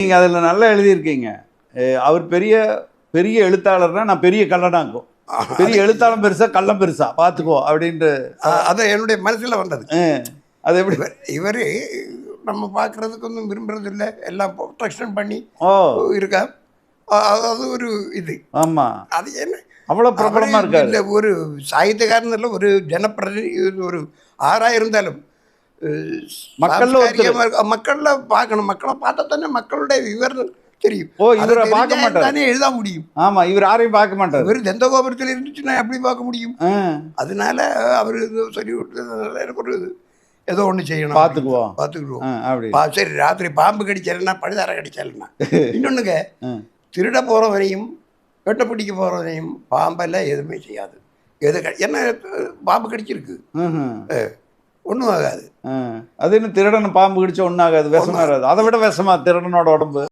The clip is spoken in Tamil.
நீங்கள் அதில் நல்லா எழுதியிருக்கீங்க. அவர் பெரிய பெரிய எழுத்தாளர்னா நான் பெரிய கல்லனாக்கும் பெரிய எழுத்தாளம் பெருசா கள்ளம் பெருசா பார்த்துக்கோ அப்படின்ட்டு அ- அது என்னுடைய மனசில் வந்தது. அது எப்படி? இவர் நம்ம பார்க்குறதுக்கு ஒன்றும் விரும்புறது இல்லை எல்லாம் ப்ரொடெக்ஷன் பண்ணி ஓ. இருக்கா. அது ஒரு இது. ஆமா. அது என்ன? அவ்வளோ பிரபலமா அவரே இருக்காரு. இந்த ஒரு சாகித்யக்காரன் இல்லை ஒரு ஜனப்பிரதி ஒரு ஆறா இருந்தாலும் மக்கள்ல மக்கள்ல பார்க்கணும். மக்களை பார்த்தா தானே மக்களுடைய விவரம் தெரியும். ஓ, இவரை பார்க்க மாட்டாரு. தானே எழுத முடியும். ஆமா இவர் யாரையும் பார்க்க மாட்டாரு. இவர் எந்த கோபுரத்தில் இருந்துச்சுன்னா எப்படி பார்க்க முடியும்? அதனால அவர் சொல்லி விட்டதுனால ஒரு இது ஏதோ ஒன்று செய்யணும். பார்த்துக்குவோம். பார்த்துக்குவோம். அப்படி. சரி ராத்திரி பாம்பு கடிச்சாலுன்னா பழுதார கடிச்சாலுன்னா இன்னொன்றுங்க அஹ், திருட போகிறவனையும் வெட்ட பிடிக்க போகிறவனையும் பாம்பெல்லாம் எதுவுமே செய்யாது. எது என்ன பாம்பு கடிச்சிருக்கு. ஒன்றும் ஆகாது. அது இன்னும் திருடனை பாம்பு கடிச்சா ஒன்றும் ஆகாது விஷமா வராது அதை விட விஷமா திருடனோட உடம்பு.